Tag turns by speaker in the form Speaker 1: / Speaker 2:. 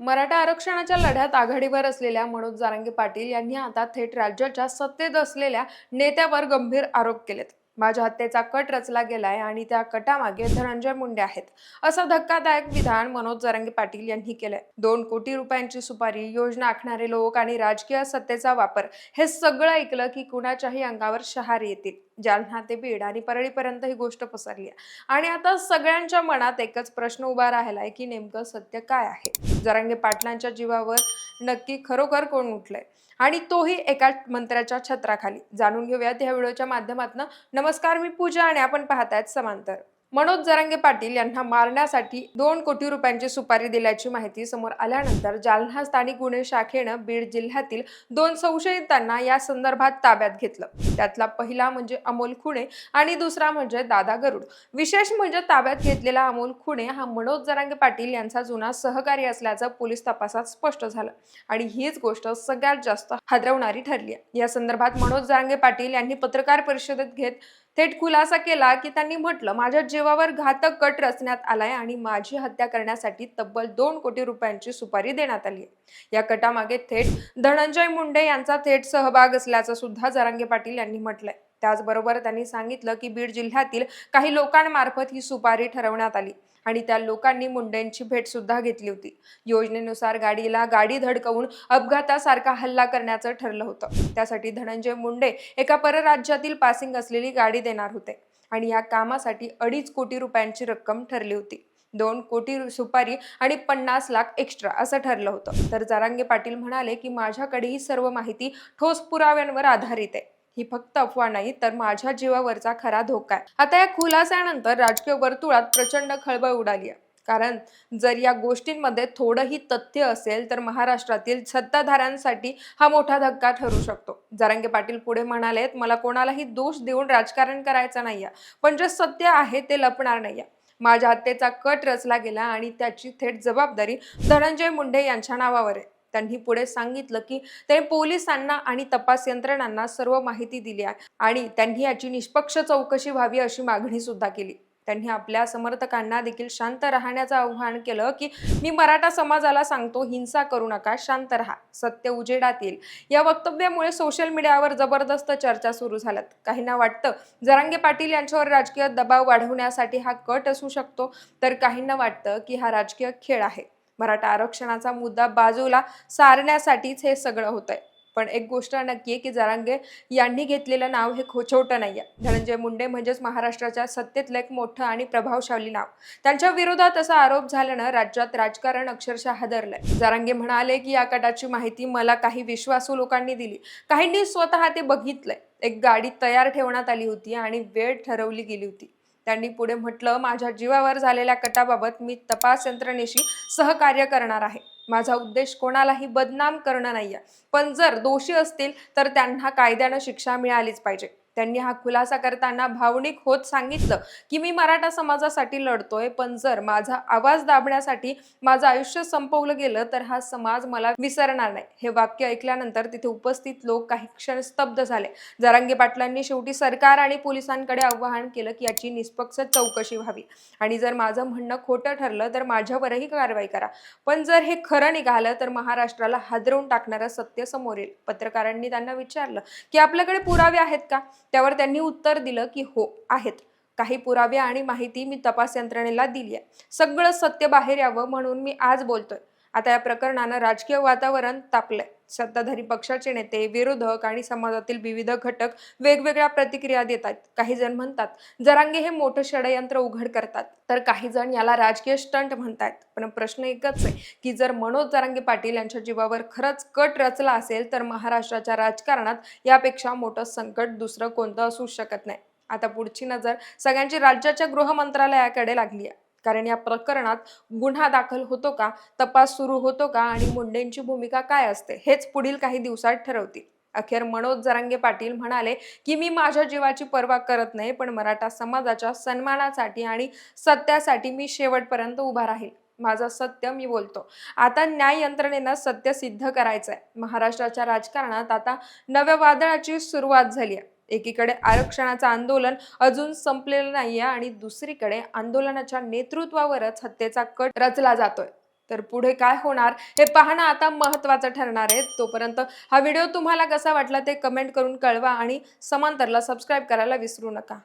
Speaker 1: मराठा आरक्षणाच्या लढ्यात आघाडीवर असलेल्या मनोज जारंगे पाटील यांनी आता थेट राज्याच्या सत्तेत असलेल्या नेत्यावर गंभीर आरोप केलेत. माझ्या हत्येचा कट रचला गेलाय आणि त्या कटामागे धनंजय मुंडे आहेत असं धक्कादायक विधान मनोज जरांगे पाटील यांनी केलंय. दोन कोटी रुपयांची सुपारी योजना आखणारे लोक आणि राजकीय सत्तेचा वापर हे सगळं ऐकलं की कुणाच्याही अंगावर शहार येतील. जालना ते बीड आणि परळीपर्यंत ही गोष्ट पसरली आहे. आणि आता सगळ्यांच्या मनात एकच प्रश्न उभा राहिलाय की नेमकं सत्य काय आहे? जरांगे पाटलांच्या जीवावर नक्की खरोखर कोण उठलंय? आणि तोही एका मंत्र्याच्या छत्राखाली. जाणून घेऊयात ह्या व्हिडिओच्या माध्यमातून. नमस्कार मी पूजा आणि आपण पाहतायत समांतर. मनोज जरांगे पाटील यांना मारण्यासाठी दोन कोटी रुपयांची सुपारी दिल्याची माहिती समोर आल्यानंतर जालना स्थानिक गुन्हे शाखेनं बीड जिल्ह्यातील दोन संशयितांना या संदर्भात ताब्यात घेतलं. त्यातला पहिला म्हणजे अमोल खुणे आणि दुसरा म्हणजे दादा गरुड. विशेष म्हणजे ताब्यात घेतलेला अमोल खुणे हा मनोज जरांगे पाटील यांचा जुना सहकारी असल्याचं पोलीस तपासात स्पष्ट झालं आणि हीच गोष्ट सगळ्यात जास्त हादरवणारी ठरली आहे या संदर्भात मनोज जरांगे पाटील यांनी पत्रकार परिषदेत घेत थेट खुलासा केला की त्यांनी म्हटलं माझ्या जीवावर घातक कट रचण्यात आलाय आणि माझी हत्या करण्यासाठी तब्बल दोन कोटी रुपयांची सुपारी देण्यात आली या कटामागे थेट धनंजय मुंडे यांचा थेट सहभाग असल्याचं सुद्धा जरांगे पाटील यांनी म्हटलंय. त्याचबरोबर त्यांनी सांगितलं की बीड जिल्ह्यातील काही लोकांमार्फत ही सुपारी ठरवण्यात आली आणि त्या लोकांनी मुंडेंची भेट सुद्धा घेतली होती. योजनेनुसार गाडीला गाडी धडकवून अपघातासारखा हल्ला करण्याचं ठरलं होतं. त्यासाठी धनंजय मुंडे एका परराज्यातील पासिंग असलेली गाडी देणार होते आणि या कामासाठी अडीच कोटी रुपयांची रक्कम ठरली होती. दोन कोटी सुपारी आणि पन्नास लाख एक्स्ट्रा असं ठरलं होतं. तर जारांगे पाटील म्हणाले की माझ्याकडे ही सर्व माहिती ठोस पुराव्यांवर आधारित आहे. ही फक्त अफवा नाही तर माझ्या जीवावरचा खरा धोका आहे. आता या खुलासानंतर राजकीय वर्तुळात प्रचंड खळबळ उडाली आहे. कारण जर या गोष्टींमध्ये थोडंही तथ्य असेल तर महाराष्ट्रातील सत्ताधाऱ्यांसाठी हा मोठा धक्का ठरू शकतो. जरांगे पाटील पुढे म्हणालेत मला कोणालाही दोष देऊन राजकारण करायचं नाहीये. पण जे सत्य आहे ते लपणार नाहीये. माझ्या हत्येचा कट रचला गेला आणि त्याची थेट जबाबदारी धनंजय मुंडे यांच्या नावावर आहे. त्यांनी पुढे सांगितलं की ते पोलिसांना आणि तपास यंत्रणांना सर्व माहिती दिली आहे आणि त्यांनी याची निष्पक्ष चौकशी व्हावी अशी मागणी सुद्धा केली. त्यांनी आपल्या समर्थकांना देखील शांत राहण्याचं आव्हान केलं की मी मराठा समाजाला सांगतो हिंसा करू नका शांत राहा सत्य उजेडात येईल. या वक्तव्यामुळे सोशल मीडियावर जबरदस्त चर्चा सुरू झाल्यात. काहींना वाटतं जरांगे पाटील यांच्यावर राजकीय दबाव वाढवण्यासाठी हा कट असू शकतो तर काहींना वाटतं की हा राजकीय खेळ आहे. मराठा आरक्षणाचा मुद्दा बाजूला सारण्यासाठीच हे सगळं होतंय. पण एक गोष्ट नक्की आहे की जरांगे यांनी घेतलेलं नाव हे खो छोटं आहे धनंजय मुंडे म्हणजेच महाराष्ट्राच्या सत्तेतलं एक मोठं आणि प्रभावशाली नाव. त्यांच्या विरोधात असा आरोप झाल्यानं राज्यात राजकारण अक्षरशः हादरलंय. जरांगे म्हणाले की या कटाची माहिती मला काही विश्वासू लोकांनी दिली. काहींनी स्वतः ते बघितलंय. एक गाडी तयार ठेवण्यात आली होती आणि वेळ ठरवली गेली होती. त्यांनी पुढे म्हटलं माझ्या जीवावर झालेल्या कटाबाबत मी तपास यंत्रणेशी सहकार्य करणार आहे. माझा उद्देश कोणालाही बदनाम करणं नाहीये. पण जर दोषी असतील तर त्यांना कायद्यानं शिक्षा मिळालीच पाहिजे. त्यांनी हा खुलासा करताना भावनिक होत सांगितलं की मी मराठा समाजासाठी लढतोय पण जर माझा आवाज दाबण्यासाठी माझं आयुष्य संपवलं गेलं तर हा समाज मला विसरणार नाही. हे वाक्य ऐकल्यानंतर तिथे उपस्थित लोक काही क्षण स्तब्ध झाले. जरांगे पाटलांनी शेवटी सरकार आणि पोलिसांकडे आवाहन केलं की याची निष्पक्ष चौकशी व्हावी. आणि जर माझं म्हणणं खोटं ठरलं तर माझ्यावरही कारवाई करा. पण जर हे खरं निघालं तर महाराष्ट्राला हादरवून टाकणारं सत्य समोर येईल. पत्रकारांनी त्यांना विचारलं की आपल्याकडे पुरावे आहेत का? त्यावर त्यांनी उत्तर दिलं की हो आहेत. काही पुरावे आणि माहिती मी तपास यंत्रणेला दिली आहे सगळं सत्य बाहेर यावं म्हणून मी आज बोलतोय. आता या प्रकरणानं राजकीय वातावरण तापलंय. सत्ताधारी पक्षाचे नेते विरोधक आणि समाजातील विविध घटक वेगवेगळ्या प्रतिक्रिया देतात. काही जण म्हणतात जरांगे हे मोठं षडयंत्र उघड करतात. तर काही जण याला राजकीय स्टंट म्हणतात पण प्रश्न एकच आहे की जर मनोज जरांगे पाटील यांच्या जीवावर खरंच कट रचला असेल तर महाराष्ट्राच्या राजकारणात यापेक्षा मोठं संकट दुसरं कोणतं असू शकत नाही. आता पुढची नजर सगळ्यांची राज्याच्या गृह मंत्रालयाकडे लागली आहे. कारण या प्रकरणात गुन्हा दाखल होतो का? तपास सुरू होतो का? आणि मुंडेंची भूमिका काय असते? हेच पुढील काही दिवसात ठरवतील. अखेर मनोज जरांगे पाटील म्हणाले की मी माझ्या जीवाची पर्वा करत नाही पण मराठा समाजाच्या सन्मानासाठी आणि सत्यासाठी मी शेवटपर्यंत उभा राहील. माझं सत्य मी बोलतो. आता न्याय यंत्रणेनं सत्य सिद्ध करायचं आहे महाराष्ट्राच्या राजकारणात आता नव्या वादळाची सुरुवात झाली आहे. एकीकडे आरक्षणाचं आंदोलन अजून संपलेलं नाहीये आणि दुसरीकडे आंदोलनाच्या नेतृत्वावरच हत्येचा कट रचला जातोय. तर पुढे काय होणार हे पाहणं आता महत्त्वाचं ठरणार आहे. तोपर्यंत हा व्हिडिओ तुम्हाला कसा वाटला ते कमेंट करून कळवा आणि समांतरला सबस्क्राईब करायला विसरू नका.